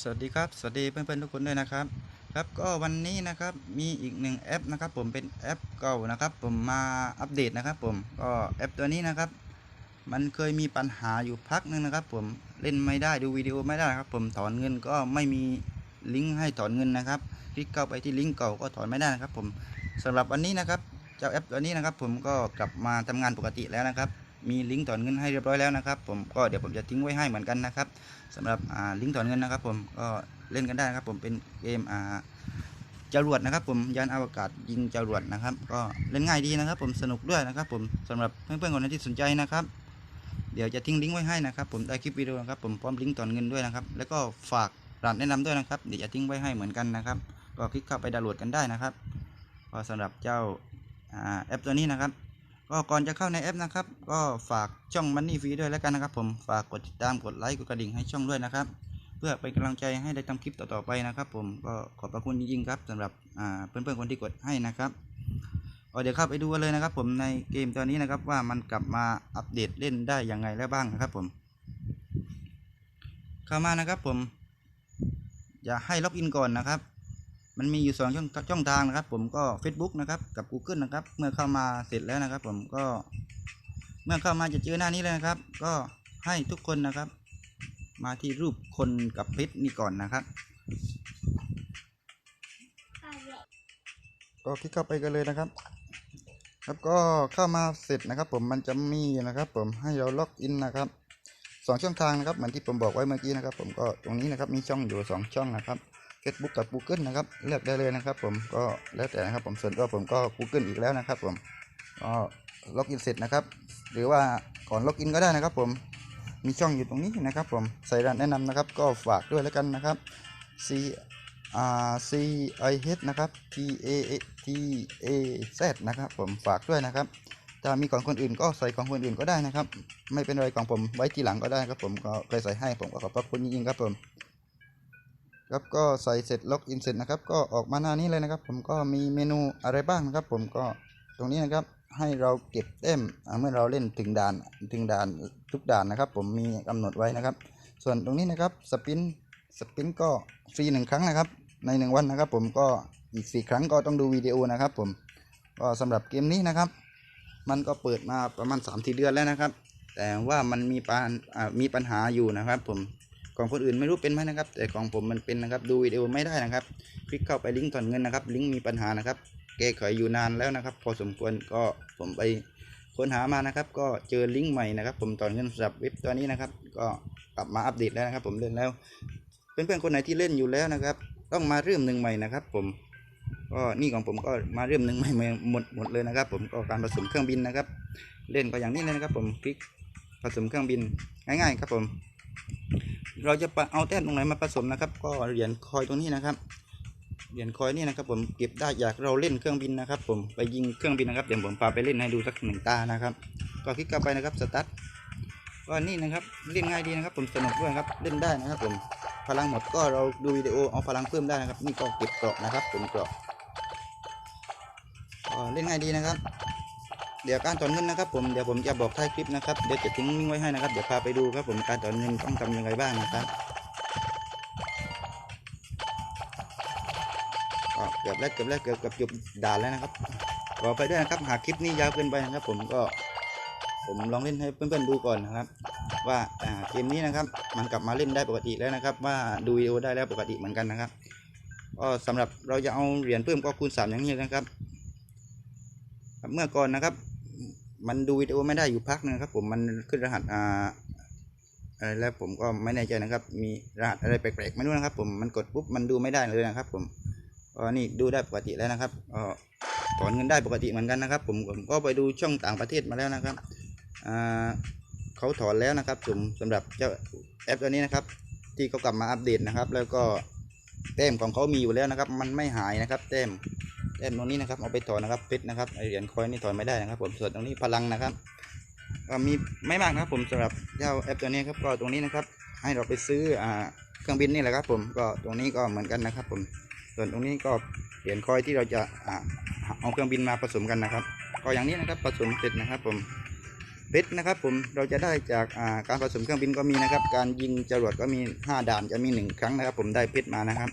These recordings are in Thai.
สวัสดีครับสวัสดีเพื่อนๆทุกคนด้วยนะครับ ครับก็วันนี้นะครับมีอีกหนึ่งแอปนะครับ ผมเป็นแอปเก่านะครับ ผมมาอัปเดตนะครับผมก็แอปตัวนี้นะครับ มันเคยมีปัญหาอยู่พักหนึงนะครับ ผมเล่นไม่ได้ดูวิดีโอไม่ได้ครับ ผมถอนเงินก็ไม่มีลิงก์ให้ถอนเงินนะครับ คลิกเข้าไปที่ลิงก์เก่าก็ถอนไม่ได้นะครับ ผมสำหรับวันนี้นะครับเจ้าแอปตัวนี้นะครับ ผมก็กลับมาทำงานปกติแล้วนะครับ มีลิงก์ถอนเงินให้เรียบร้อยแล้วนะครับ ผมก็เดี๋ยวผมจะทิ้งไว้ให้เหมือนกันนะครับสำหรับลิงก์ถอนเงินนะครับ ผมก็เล่นกันได้นะครับ ผมเป็นเกมจรวดนะครับ ผมยานอวกาศยิงจรวดนะครับ ก็เล่นง่ายดีนะครับ ผมสนุกด้วยนะครับ ผมสำหรับเพื่อนๆคนไหนที่สนใจนะครับ เดี๋ยวจะทิ้งลิงก์ไว้ให้นะครับผมได้คลิปวิดีโอนะครับ ผมพร้อมลิงก์ถอนเงินด้วยนะครับ แล้วก็ฝากร้านแนะนำด้วยนะครับเดี๋ยวจะทิ้งไว้ให้เหมือนกันนะครับ ก็คลิกเข้าไปดาวน์โหลดกันได้นะครับก็สำหรับเจ้าอ่าแอปตัวนี้นะครับ ก็ก่อนจะเข้าในแอปนะครับ ก็ฝากช่องมันนี่ฟรีด้วยแล้วกันนะครับ ผมฝากกดติดตามกดไลค์กดกระดิ่งให้ช่องด้วยนะครับ เพื่อเป็นกำลังใจให้ได้ทำคลิปต่อๆไปนะครับ ผมก็ขอบพระคุณจริงๆครับสำหรับเพื่อนๆคนที่กดให้นะครับเดี๋ยวเข้าไปดูกันเลยนะครับ ผมในเกมตัวนี้นะครับว่ามันกลับมาอัปเดตเล่นได้ยังไงแล้วบ้างนะครับ ผม เข้ามานะครับผม อย่าให้ล็อกอินก่อนนะครับ มันมีอยู่สองช่องช่องทางนะครับ ผมก็ Facebook นะครับกับ Google นะครับ เมื่อเข้ามาเสร็จแล้วนะครับ ผมก็ เมื่อเข้ามาจะเจอหน้านี้เลยนะครับ ก็ให้ทุกคนนะครับ มาที่รูปคนกับเพชรนี่ก่อนนะครับ ก็คลิกเข้าไปกันเลยนะครับครับก็เข้ามาเสร็จนะครับ ผมมันจะมีนะครับ ผมให้เราล็อกอินนะครับสองช่องทางนะครับเหมือนที่ผมบอกไว้เมื่อกี้นะครับ ผมก็ตรงนี้นะครับมีช่องอยู่สองช่องนะครับ Facebook กับ Google นะครับเลือกได้เลยนะครับผมก็แล้วแต่นะครับผมส่วนตัวผมก็ Google อีกแล้วนะครับผมก็ล็อกอินเสร็จนะครับ หรือว่าก่อนล็อกอินก็ได้นะครับ ผมมีช่องอยู่ตรงนี้นะครับผมใส่รานแนะนำนะครับ ก็ฝากด้วยแล้วกันนะครับ C R C I H นะครับ T A T A Z นะครับ ผมฝากด้วยนะครับถ้ามีของคนอื่นก็ใส่ของคนอื่นก็ได้นะครับ ไม่เป็นไรของผมไว้ทีหลังก็ได้ครับผมก็เคยใส่ให้ผมก็ขอบพระคุณจริงๆครับผม ครับก็ใส่เสร็จล็อกอินเสร็จนะครับ ก็ออกมาหน้านี้เลยนะครับ ผมก็มีเมนูอะไรบ้างนะครับ ผมก็ตรงนี้นะครับให้เราเก็บแต้มเมื่อเราเล่นถึงด่านถึงด่านทุกด่านนะครับ ผมมีกำหนดไว้นะครับ ส่วนตรงนี้นะครับสปินสปินก็ฟรีหนึ่งครั้งนะครับ ในหนึ่งวันนะครับ ผมก็อีกสี่ครั้งก็ต้องดูวิดีโอนะครับ ผมก็สำหรับเกมนี้นะครับ มันก็เปิดมาประมาณ3ามเดือนแล้วนะครับ แต่ว่ามันมีปัญอ่ามีปัญหาอยู่นะครับ ผม ของคนอื่นไม่รู้เป็นไหมนะครับ แต่ของผมมันเป็นนะครับ ดูวิดีโอไม่ได้นะครับ คลิกเข้าไปลิงก์ถอนเงินนะครับ ลิงก์มีปัญหานะครับแก้ไขอยู่นานแล้วนะครับ พอสมควรก็ผมไปค้นหามานะครับ ก็เจอลิงก์ใหม่นะครับ ผมถอนเงินสำหรับเว็บตัวนี้นะครับ ก็กลับมาอัปเดตแล้วนะครับ ผมเล่นแล้วเพื่อนๆคนไหนที่เล่นอยู่แล้วนะครับ ต้องมาเริ่มหนึ่งใหม่นะครับ ผมก็นี่ของผมก็มาเริ่มหนึ่งใหม่หมดหมดเลยนะครับ ผมก็การผสมเครื่องบินนะครับ เล่นก็อย่างนี้เลยนะครับ ผมคลิกผสมเครื่องบินง่ายๆครับผม เราจะเอาแต้มตรงไหนมาผสมนะครับ ก็เหรียญคอยตรงนี้นะครับเหรียญคอยนี่นะครับผมเก็บได้อยากเราเล่นเครื่องบินนะครับ ผมไปยิงเครื่องบินนะครับเดี๋ยวผมพาไปเล่นให้ดูสักหนึ่งตานะครับ ก็คลิกเข้าไปนะครับสตาร์ทก็นี่นะครับเล่นง่ายดีนะครับ ผมสนุกด้วยครับเล่นได้นะครับ ผมพลังหมดก็เราดูวิดีโอเอาพลังเพิ่มได้นะครับ นี่ก็เก็บเกราะนะครับผมเกราะเล่นง่ายดีนะครับ เดี๋ยวการถอนเงินนะครับผมเดี๋ยวผมจะบอกท้ายคลิปนะครับเดี๋ยวจะทิ้งไว้ให้นะครับเดี๋ยวพาไปดูครับผมการถอนเงินต้องทำยังไงบ้างนะครับก็เกือบแล้วเกือบแล้วเกือบเกือบจบด่านแล้วนะครับขอไปด้วยนะครับหากคลิปนี้ยาวเกินไปนะครับ ผมก็ผมลองเล่นให้เพื่อนๆดูก่อนนะครับ ว่าเกมนี้นะครับ มันกลับมาเล่นได้ปกติแล้วนะครับ ว่าดูวิดีโอได้แล้วปกติเหมือนกันนะครับก็สำหรับเราจะเอาเหรียญเพิ่มก็คูณสามอย่างนี้นะครับ เมื่อก่อนนะครับ มันดูวิดีโอไม่ได้อยู่พักนึงครับ ผมมันขึ้นรหัสอ่าอะไรแล้วผมก็ไม่แน่ใจนะครับ มีรหัสอะไรแปลกๆไม่รู้นะครับ ผมมันกดปุ๊บมันดูไม่ได้เลยนะครับ ผมก็นี่ดูได้ปกติแล้วนะครับก็ถอนเงินได้ปกติเหมือนกันนะครับ ผมผมก็ไปดูช่องต่างประเทศมาแล้วนะครับอ่าเขาถอนแล้วนะครับผมสำหรับเจ้าแอปตัวนี้นะครับ ที่เขากลับมาอัปเดตนะครับ แล้วก็แต้มของเขามีอยู่แล้วนะครับ มันไม่หายนะครับ แต้ม แต้มตรงนี้นะครับเอาไปถอนนะครับเพชรนะครับไอเหรียญคอยนี่ถอนไม่ได้นะครับ ผมส่วนตรงนี้พลังนะครับก็มีไม่มากนะครับผมสำหรับเจ้าแอปตัวนี้ครับก็ตรงนี้นะครับ ให้เราไปซื้ออ่าเครื่องบินนี่แหละครับ ผมก็ตรงนี้ก็เหมือนกันนะครับ ผมส่วนตรงนี้ก็เหรียญคอยที่เราจะอ่าเอาเครื่องบินมาผสมกันนะครับ ก็อย่างนี้นะครับผสมเสร็จนะครับ ผมเพชรนะครับผมเราจะได้จากการผสมเครื่องบินก็มีนะครับ การยิงจรวดก็มี 5 ด่านจะมี 1 ครั้งนะครับ ผมได้เพชรมานะครับ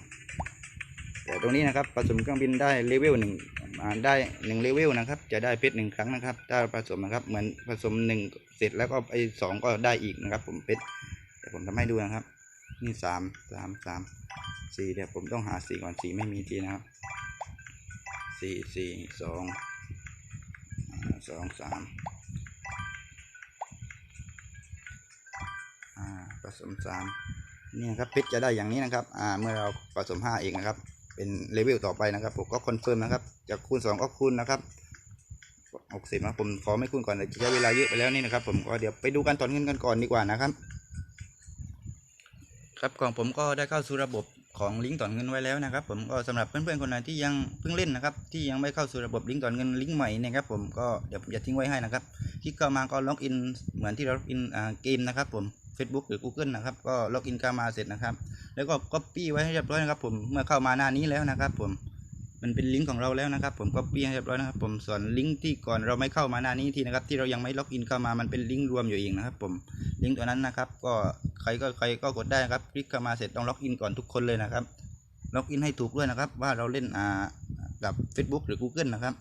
ตรงนี้นะครับผสมเครื่องบินได้เลเวลหนึ่งได้หนึ่งเลเวลนะครับ จะได้เพชรหนึ่งครั้งนะครับ ถ้าผสมนะครับเหมือนผสมหนึ่งเสร็จแล้วก็ไอสองก็ได้อีกนะครับ ผมเพชรแต่ผมทำให้ดูนะครับ นี่สามสามสามสี่เดี๋ยวผมต้องหาสี่ก่อนสี่ไม่มีทีนะครับสี่สี่สองสองสามอ่าผสมสามนี่นะครับเพชรจะได้อย่างนี้นะครับ อ่า เมื่อเราผสมห้าเองนะครับ เป็นเลเวลต่อไปนะครับผมก็คอนเฟิร์มนะครับจากคูณสองก็คูณนะครับหกสิบนะผมขอไม่คูณก่อนเลยใช้เวลาเยอะไปแล้วนี่นะครับผมก็เดี๋ยวไปดูการถอนเงินกันก่อนดีกว่านะครับ ครับของผมก็ได้เข้าสู่ระบบของลิงก์ถอนเงินไว้แล้วนะครับ ผมก็สำหรับเพื่อนๆคนไหนที่ยังเพิ่งเล่นนะครับที่ยังไม่เข้าสู่ระบบลิงก์ถอนเงินลิงก์ใหม่นะครับผมก็เดี๋ยวผมจะทิ้งไว้ให้นะครับคลิกเข้ามาก็ล็อกอินเหมือนที่เราล็อกอินเกมนะครับผม Facebook หรือ Google นะครับ ก็ล็อกอินเข้ามาเสร็จนะครับ แล้วก็ก๊อปปี้ไว้ให้เรียบร้อยนะครับ ผมเมื่อเข้ามาหน้านี้แล้วนะครับ ผมมันเป็นลิงก์ของเราแล้วนะครับผมก๊อปปี้ให้เรียบร้อยนะครับผมส่วนลิงก์ที่ก่อนเราไม่เข้ามาหน้านี้ทีนะครับที่เรายังไม่ล็อกอินเข้ามามันเป็นลิงก์รวมอยู่เองนะครับ ผมลิงก์ตัวนั้นนะครับ ก็ใครก็ใครก็กดได้ครับคลิกเข้ามาเสร็จต้องล็อกอินก่อนทุกคนเลยนะครับล็อกอินให้ถูกด้วยนะครับ ว่าเราเล่นอ่ากับ Facebook หรือ Google นะครับ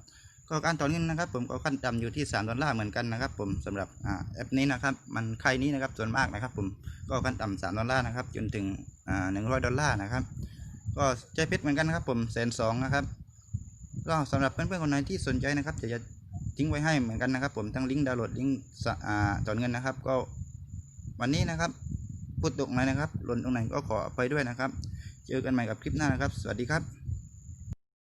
ก็การถอนเงินนะครับ ผมก็ขั้นต่ำอยู่ที่3ดอลลาร์เหมือนกันนะครับ ผมสำหรับอ่าแอปนี้นะครับ มันใครนี้นะครับส่วนมากนะครับ ผมก็ขั้นต่ำ3ดอลลาร์นะครับจนถึงอ่า100ดอลลาร์นะครับก็ใจเพชรเหมือนกันนะครับ ผมแสนสองนะครับก็สำหรับเพื่อนๆคนไหนที่สนใจนะครับจะจะทิ้งไว้ให้เหมือนกันนะครับ ผมทั้งลิงก์ดาวน์โหลดลิงก์สอ่าถอนเงินนะครับ ก็วันนี้นะครับพูดตกไหนนะครับหล่นตรงไหนก็ขออภัยด้วยนะครับ เจอกันใหม่กับคลิปหน้านะครับ สวัสดีครับ